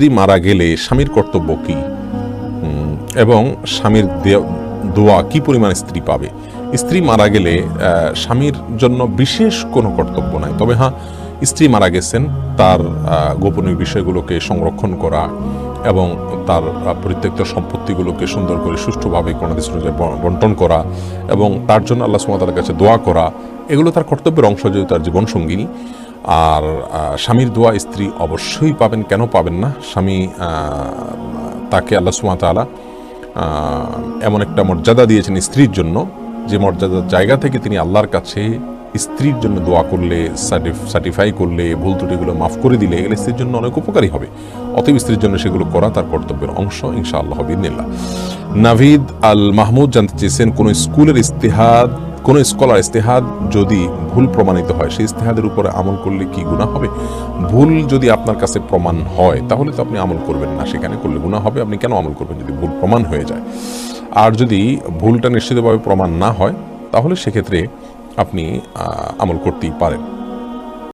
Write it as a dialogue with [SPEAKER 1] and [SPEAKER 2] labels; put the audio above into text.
[SPEAKER 1] স্ত্রী মারা গেলে স্বামীর কর্তব্য কী? এবং স্বামীর দোয়া কি পরিমাণ স্ত্রী পাবে? স্ত্রী মারা গেলে স্বামীর জন্য বিশেষ কোনো কর্তব্য নাই। তবে হ্যাঁ স্ত্রী মারা গেছেন, তার গোপনীয় বিষয়গুলোকে সংরক্ষণ করা এবং তার পরিত্যক্ত সম্পত্তিগুলোকে সুন্দর করে সুষ্ঠুভাবে কোনো দেশের বন্টন করা এবং তার জন্য আল্লাহ সুমাতার কাছে দোয়া করা, এগুলো তার কর্তব্যের অংশ যেহেতু তার জীবন সঙ্গিনী আর স্বামীর দোয়া স্ত্রী অবশ্যই পাবেন। কেন পাবেন না? স্বামী তাকে আল্লাহ সুমাতালা এমন একটা মর্যাদা দিয়েছেন স্ত্রীর জন্য, যে মর্যাদার জায়গা থেকে তিনি আল্লাহর কাছে স্ত্রীর জন্য দোয়া করলে সার্টিফাই করলে, ভুল ত্রুটিগুলো মাফ করে দিলে, এগুলো স্ত্রীর জন্য অনেক উপকারী হবে। অতএব স্ত্রীর জন্য সেগুলো করা তার কর্তব্যের অংশ ইনশা আল্লাহ নাভিদ আল মাহমুদ জানতে চেয়েছেন, কোন স্কুলের ইস্তেহাদ কোন স্কলার ইস্তেহাদ যদি ভুল প্রমাণিত হয়, সেই ইস্তেহাদের উপরে আমল করলে কি গুণা হবে? ভুল যদি আপনার কাছে প্রমাণ হয়, তাহলে তো আপনি আমল করবেন না। সেখানে করলে গুণা হবে। আপনি কেন আমল করবেন যদি ভুল প্রমাণ হয়ে যায়? আর যদি ভুলটা নিশ্চিতভাবে প্রমাণ না হয়, তাহলে সেক্ষেত্রে আপনি আমল করতেই পারেন।